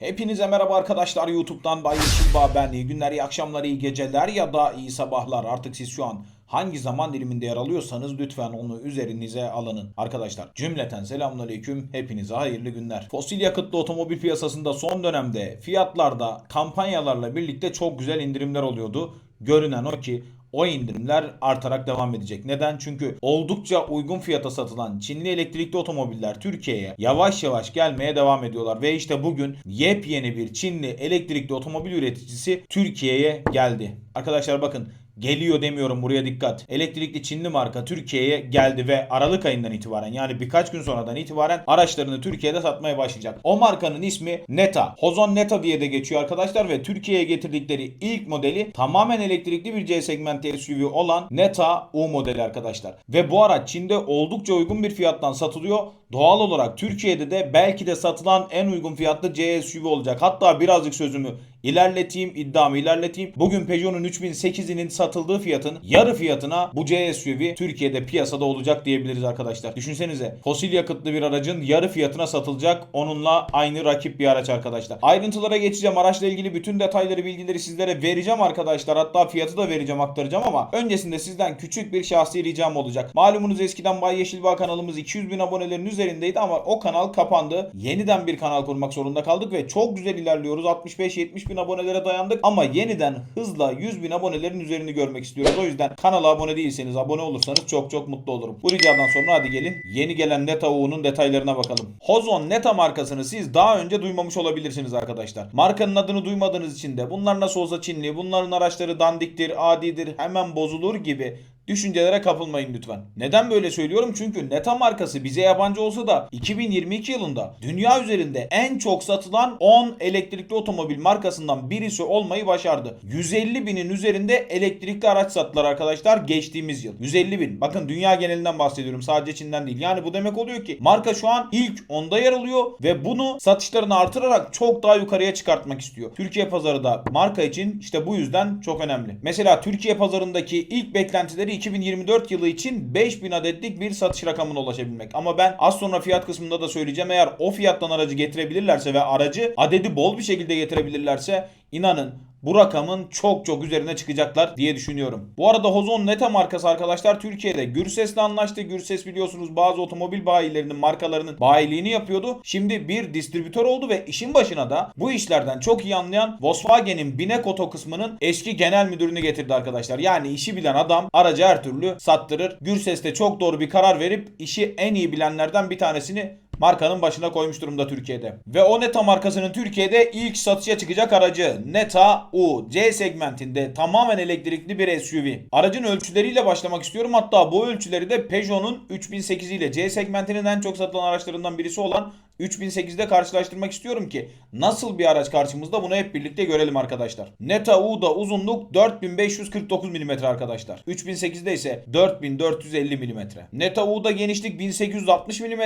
Hepinize merhaba arkadaşlar YouTube'dan Bay Yeşilbağ ben. İyi günler, iyi akşamlar, iyi geceler ya da iyi sabahlar. Artık siz şu an hangi zaman diliminde yer alıyorsanız lütfen onu üzerinize alının. Arkadaşlar cümleten selamünaleyküm. Hepinize hayırlı günler. Fosil yakıtlı otomobil piyasasında son dönemde fiyatlarda kampanyalarla birlikte çok güzel indirimler oluyordu. Görünen o ki o indirimler artarak devam edecek. Neden? Çünkü oldukça uygun fiyata satılan Çinli elektrikli otomobiller Türkiye'ye yavaş yavaş gelmeye devam ediyorlar. Ve işte bugün yepyeni bir Çinli elektrikli otomobil üreticisi Türkiye'ye geldi. Arkadaşlar bakın Geliyor demiyorum buraya dikkat. Elektrikli Çinli marka Türkiye'ye geldi ve Aralık ayından itibaren yani birkaç gün sonradan itibaren araçlarını Türkiye'de satmaya başlayacak. O markanın ismi Neta. Hozon Neta diye de geçiyor arkadaşlar ve Türkiye'ye getirdikleri ilk modeli tamamen elektrikli bir C segment SUV olan Neta U modeli arkadaşlar. Ve bu araç Çin'de oldukça uygun bir fiyattan satılıyor. Doğal olarak Türkiye'de de belki de satılan en uygun fiyatlı C SUV olacak. Hatta birazcık sözümü ilerleteyim, iddiamı ilerleteyim. Bugün Peugeot'un 3008'inin satıldığı fiyatın yarı fiyatına bu C SUV Türkiye'de piyasada olacak diyebiliriz arkadaşlar. Düşünsenize fosil yakıtlı bir aracın yarı fiyatına satılacak. Onunla aynı rakip bir araç arkadaşlar. Ayrıntılara geçeceğim. Araçla ilgili bütün detayları, bilgileri sizlere vereceğim arkadaşlar. Hatta fiyatı da vereceğim, aktaracağım ama öncesinde sizden küçük bir şahsi ricam olacak. Malumunuz eskiden Bay Yeşilbağ kanalımız 200 bin abonelerin üzerindeydi ama o kanal kapandı. Yeniden bir kanal kurmak zorunda kaldık ve çok güzel ilerliyoruz. 65-70 bin abonelere dayandık ama yeniden hızla 100 bin abonelerin üzerini görmek istiyoruz. O yüzden kanala abone değilseniz abone olursanız çok çok mutlu olurum. Bu ricadan sonra hadi gelin yeni gelen Neta U'nun detaylarına bakalım. Hozon Neta markasını siz daha önce duymamış olabilirsiniz arkadaşlar. Markanın adını duymadığınız için de bunlar nasıl olsa Çinli, bunların araçları dandiktir, adidir, hemen bozulur gibi düşüncelere kapılmayın lütfen. Neden böyle söylüyorum? Çünkü Neta markası bize yabancı olsa da 2022 yılında dünya üzerinde en çok satılan 10 elektrikli otomobil markasından birisi olmayı başardı. 150 binin üzerinde elektrikli araç sattılar arkadaşlar geçtiğimiz yıl. 150 bin. Bakın dünya genelinden bahsediyorum sadece Çin'den değil. Yani bu demek oluyor ki marka şu an ilk 10'da yer alıyor ve bunu satışlarını artırarak çok daha yukarıya çıkartmak istiyor. Türkiye pazarı da marka için işte bu yüzden çok önemli. Mesela Türkiye pazarındaki ilk beklentileri 2024 yılı için 5000 adetlik bir satış rakamına ulaşabilmek. Ama ben az sonra fiyat kısmında da söyleyeceğim. Eğer o fiyattan aracı getirebilirlerse ve aracı adedi bol bir şekilde getirebilirlerse inanın bu rakamın çok çok üzerine çıkacaklar diye düşünüyorum. Bu arada Hozon Neta markası arkadaşlar Türkiye'de Gürses'le anlaştı. Gürses biliyorsunuz bazı otomobil bayilerinin markalarının bayiliğini yapıyordu. Şimdi bir distribütör oldu ve işin başına da bu işlerden çok iyi anlayan Volkswagen'in Binek Oto kısmının eski genel müdürünü getirdi arkadaşlar. Yani işi bilen adam aracı her türlü sattırır. Gürses de çok doğru bir karar verip işi en iyi bilenlerden bir tanesini markanın başına koymuş durumda Türkiye'de. Ve o Neta markasının Türkiye'de ilk satışa çıkacak aracı Neta U C segmentinde tamamen elektrikli bir SUV. Aracın ölçüleriyle başlamak istiyorum. Hatta bu ölçüleri de Peugeot'un 3008 ile C segmentinin en çok satılan araçlarından birisi olan 3008'de karşılaştırmak istiyorum ki nasıl bir araç karşımızda bunu hep birlikte görelim arkadaşlar. Neta U'da uzunluk 4549 mm arkadaşlar. 3008'de ise 4450 mm. Neta U'da genişlik 1860 mm.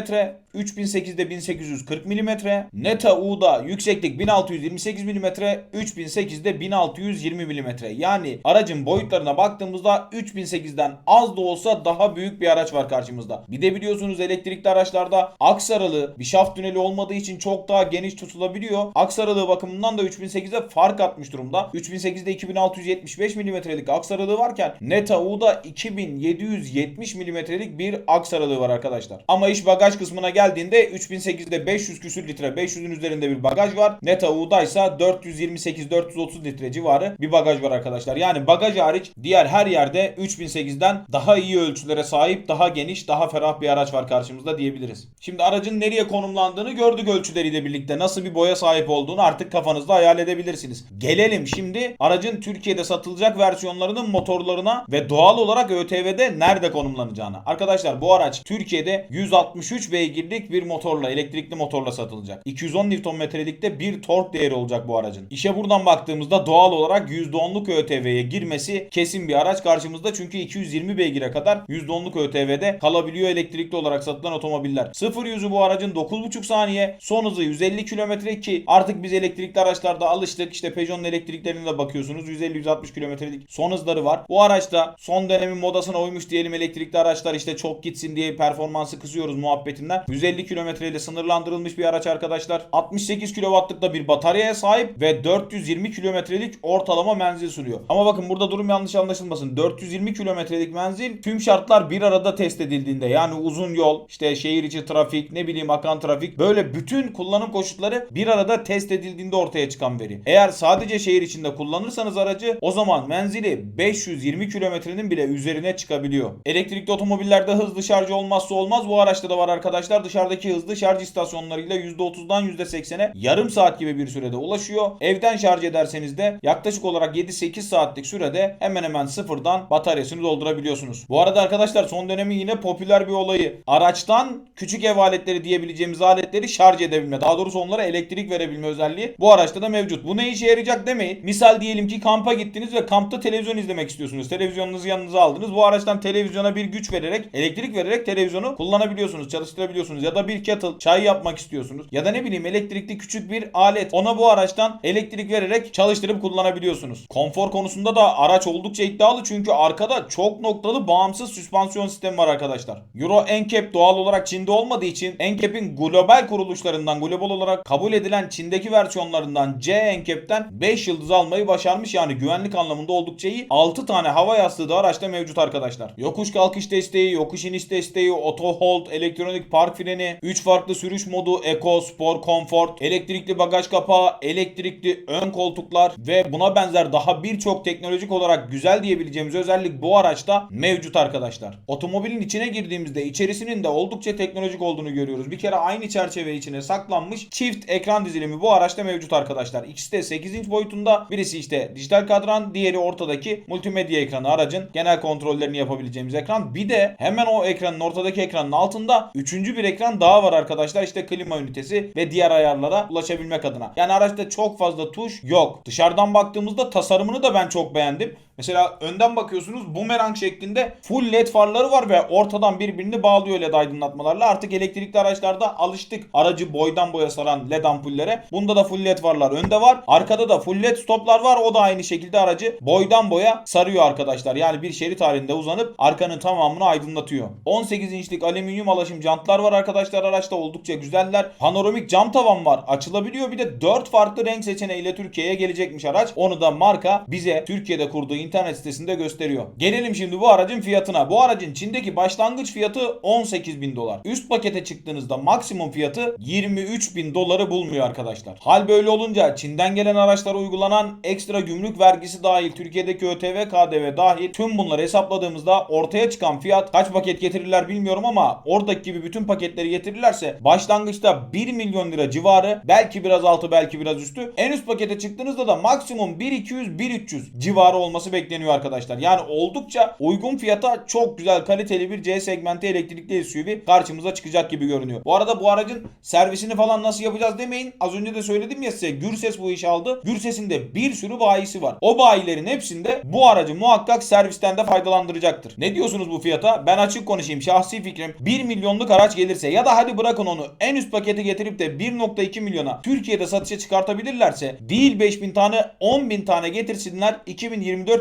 3008'de 1840 mm. Neta U'da yükseklik 1628 mm. 3008'de 1620 mm. Yani aracın boyutlarına baktığımızda 3008'den az da olsa daha büyük bir araç var karşımızda. Bir de biliyorsunuz elektrikli araçlarda aksaralı bir şaft tüneli olmadığı için çok daha geniş tutulabiliyor. Aksaralığı bakımından da 3008'e fark atmış durumda. 3008'de 2675 mm'lik aksaralığı varken Neta U'da 2770 mm'lik bir aksaralığı var arkadaşlar. Ama iş bagaj kısmına geldiğinde 3008'de 500 küsür litre 500'ün üzerinde bir bagaj var. Neta U'da ise 428-430 litre civarı bir bagaj var arkadaşlar. Yani bagaj hariç diğer her yerde 3008'den daha iyi ölçülere sahip, daha geniş, daha ferah bir araç var karşımızda diyebiliriz. Şimdi aracın nereye konumlandığını gördük ölçüleriyle birlikte. Nasıl bir boya sahip olduğunu artık kafanızda hayal edebilirsiniz. Gelelim şimdi aracın Türkiye'de satılacak versiyonlarının motorlarına ve doğal olarak ÖTV'de nerede konumlanacağına. Arkadaşlar bu araç Türkiye'de 163 beygirlik bir motorla, elektrikli motorla satılacak. 210 Nm'likte bir tork değeri olacak bu aracın. İşe buradan baktığımızda doğal olarak %10'luk ÖTV'ye girmesi kesin bir araç karşımızda. Çünkü 220 beygire kadar %10'luk ÖTV'de kalabiliyor elektrikli olarak satılan otomobiller. 0 yüzü bu aracın 9,5 2,5 saniye. Son hızı 150 kilometre ki artık biz elektrikli araçlarda alıştık. İşte Peugeot'un elektriklerine de bakıyorsunuz. 150-160 kilometrelik son hızları var. Bu araçta son dönemin modasına uymuş diyelim elektrikli araçlar işte çok gitsin diye performansı kısıyoruz muhabbetinden. 150 kilometreyle sınırlandırılmış bir araç arkadaşlar. 68 kW'lık da bir bataryaya sahip ve 420 kilometrelik ortalama menzil sürüyor. Ama bakın burada durum yanlış anlaşılmasın. 420 kilometrelik menzil tüm şartlar bir arada test edildiğinde yani uzun yol, işte şehir içi trafik, ne bileyim akan trafik böyle bütün kullanım koşulları bir arada test edildiğinde ortaya çıkan veri. Eğer sadece şehir içinde kullanırsanız aracı o zaman menzili 520 kilometrenin bile üzerine çıkabiliyor. Elektrikli otomobillerde hızlı şarj olmazsa olmaz. Bu araçta da var arkadaşlar. Dışarıdaki hızlı şarj istasyonlarıyla %30'dan %80'e yarım saat gibi bir sürede ulaşıyor. Evden şarj ederseniz de yaklaşık olarak 7-8 saatlik sürede hemen hemen sıfırdan bataryasını doldurabiliyorsunuz. Bu arada arkadaşlar son dönemin yine popüler bir olayı. Araçtan küçük ev aletleri diyebileceğimiz aletleri şarj edebilme. Daha doğrusu onlara elektrik verebilme özelliği bu araçta da mevcut. Bu ne işe yarayacak demeyin. Misal diyelim ki kampa gittiniz ve kampta televizyon izlemek istiyorsunuz. Televizyonunuzu yanınıza aldınız. Bu araçtan televizyona bir güç vererek, elektrik vererek televizyonu kullanabiliyorsunuz, çalıştırabiliyorsunuz. Ya da bir kettle, çay yapmak istiyorsunuz. Ya da ne bileyim elektrikli küçük bir alet. Ona bu araçtan elektrik vererek çalıştırıp kullanabiliyorsunuz. Konfor konusunda da araç oldukça iddialı çünkü arkada çok noktalı bağımsız süspansiyon sistemi var arkadaşlar. Euro NCAP doğal olarak Çin'de olmadığı için NCAP'in global kuruluşlarından, global olarak kabul edilen Çin'deki versiyonlarından C NCAP'ten 5 yıldız almayı başarmış. Yani güvenlik anlamında oldukça iyi. 6 tane hava yastığı da araçta mevcut arkadaşlar. Yokuş kalkış desteği, yokuş iniş desteği, auto hold, elektronik park freni, 3 farklı sürüş modu, Eco, Sport, Comfort, elektrikli bagaj kapağı, elektrikli ön koltuklar ve buna benzer daha birçok teknolojik olarak güzel diyebileceğimiz özellik bu araçta mevcut arkadaşlar. Otomobilin içine girdiğimizde içerisinin de oldukça teknolojik olduğunu görüyoruz. Bir kere aynı çerçeve içine saklanmış çift ekran dizilimi bu araçta mevcut arkadaşlar. İkisi de 8 inç boyutunda. Birisi işte dijital kadran, diğeri ortadaki multimedya ekranı aracın genel kontrollerini yapabileceğimiz ekran. Bir de hemen o ekranın ortadaki ekranın altında üçüncü bir ekran daha var arkadaşlar. İşte klima ünitesi ve diğer ayarlara ulaşabilmek adına. Yani araçta çok fazla tuş yok. Dışarıdan baktığımızda tasarımını da ben çok beğendim. Mesela önden bakıyorsunuz bumerang şeklinde full led farları var ve ortadan birbirini bağlıyor led aydınlatmalarla. Artık elektrikli araçlarda alıştık aracı boydan boya saran led ampullere. Bunda da full led farlar önde var. Arkada da full led stoplar var. O da aynı şekilde aracı boydan boya sarıyor arkadaşlar. Yani bir şerit halinde uzanıp arkanın tamamını aydınlatıyor. 18 inçlik alüminyum alaşım jantlar var arkadaşlar araçta oldukça güzeller. Panoramik cam tavan var. Açılabiliyor. Bir de 4 farklı renk seçeneğiyle Türkiye'ye gelecekmiş araç. Onu da marka bize Türkiye'de kurduğu internet sitesinde gösteriyor. Gelelim şimdi bu aracın fiyatına. Bu aracın Çin'deki başlangıç fiyatı 18 bin dolar. Üst pakete çıktığınızda maksimum fiyatı 23 bin doları bulmuyor arkadaşlar. Hal böyle olunca Çin'den gelen araçlara uygulanan ekstra gümrük vergisi dahil Türkiye'deki ÖTV, KDV dahil tüm bunları hesapladığımızda ortaya çıkan fiyat kaç paket getirirler bilmiyorum ama oradaki gibi bütün paketleri getirirlerse başlangıçta 1 milyon lira civarı belki biraz altı belki biraz üstü. En üst pakete çıktığınızda da maksimum 1-200-1-300 civarı olması bekleniyor arkadaşlar. Yani oldukça uygun fiyata çok güzel kaliteli bir C segmenti elektrikli SUV karşımıza çıkacak gibi görünüyor. Bu arada bu aracın servisini falan nasıl yapacağız demeyin. Az önce de söyledim ya size Gürses bu işi aldı. Gürses'in de bir sürü bayisi var. O bayilerin hepsinde bu aracı muhakkak servisten de faydalandıracaktır. Ne diyorsunuz bu fiyata? Ben açık konuşayım. Şahsi fikrim 1 milyonluk araç gelirse ya da hadi bırakın onu en üst paketi getirip de 1.2 milyona Türkiye'de satışa çıkartabilirlerse değil 5000 tane 10 bin tane getirsinler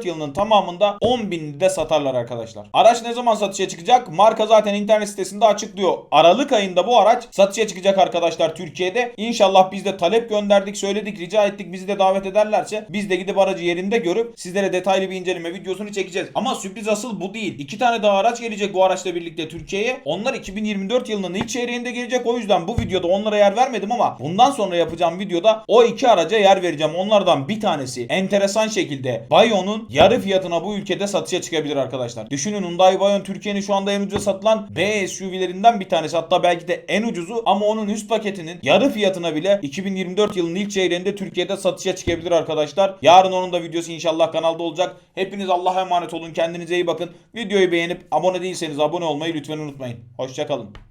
2024 yılının tamamında 10 bin de satarlar arkadaşlar. Araç ne zaman satışa çıkacak? Marka zaten internet sitesinde açıklıyor. Aralık ayında bu araç satışa çıkacak arkadaşlar Türkiye'de. İnşallah biz de talep gönderdik, söyledik, rica ettik bizi de davet ederlerse biz de gidip aracı yerinde görüp sizlere detaylı bir inceleme videosunu çekeceğiz. Ama sürpriz asıl bu değil. İki tane daha araç gelecek bu araçla birlikte Türkiye'ye. Onlar 2024 yılının ilk çeyreğinde gelecek. O yüzden bu videoda onlara yer vermedim ama bundan sonra yapacağım videoda o iki araca yer vereceğim. Onlardan bir tanesi enteresan şekilde Bayon'un yarı fiyatına bu ülkede satışa çıkabilir arkadaşlar. Düşünün Hyundai Bayon Türkiye'nin şu anda en ucuza satılan B SUV'lerinden bir tanesi. Hatta belki de en ucuzu ama onun üst paketinin yarı fiyatına bile 2024 yılının ilk çeyreğinde Türkiye'de satışa çıkabilir arkadaşlar. Yarın onun da videosu inşallah kanalda olacak. Hepiniz Allah'a emanet olun. Kendinize iyi bakın. Videoyu beğenip abone değilseniz abone olmayı lütfen unutmayın. Hoşçakalın.